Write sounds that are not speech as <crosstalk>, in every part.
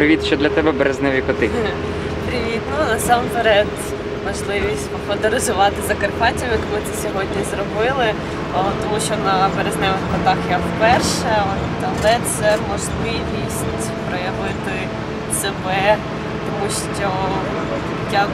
привіт, що для тебе березневі коти. <laughs> Привіт. Ну насамперед можливість подорожувати Закарпаттям, як ми це сьогодні зробили. Тому що на березневих котах я вперше, але це можливість проявити себе, тому що я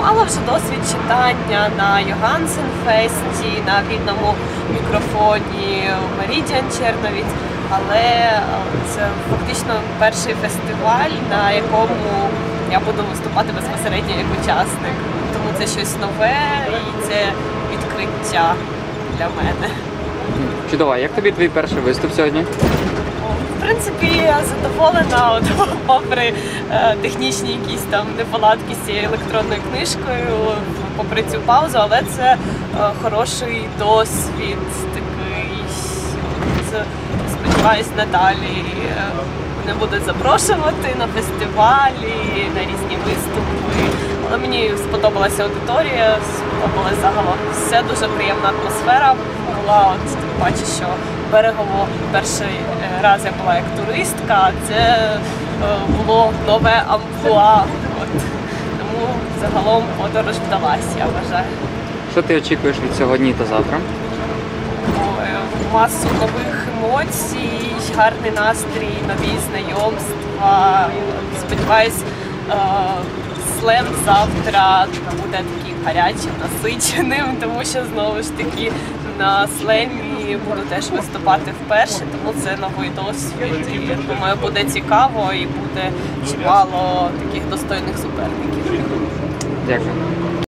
мала вже досвід читання на Йогансен Фесті, на вільному мікрофоні Меридіан Черновіць, але е, це фактично перший фестиваль, на якому я буду виступати безпосередньо як учасник. Тому це щось нове і це відкриття для мене. Чудово, як тобі твій перший виступ сьогодні? Принципі, задоволена, от, <laughs> попри е, технічні якісь там неполадки з цією електронною книжкою, попри цю паузу, але це е, хороший досвід, такий. Сподіваюсь, надалі е, мене будуть запрошувати на фестивалі, на різні виступи. Але мені сподобалася аудиторія, сподобалася загалом все дуже приємна атмосфера була. От тим паче, що берегово перший е, раз я була як туристка, а це е, було нове амплуа. От. Тому загалом подорож вдалась, я вважаю. Що ти очікуєш від сьогодні та завтра? Масу нових емоцій, гарний настрій, нові знайомства. Сподіваюсь, е, слем завтра буде таким гарячим, насиченим, тому що знову ж таки на слемі буду теж виступати вперше, тому це новий досвід. І думаю, буде цікаво і буде чимало таких достойних суперників. Дякую.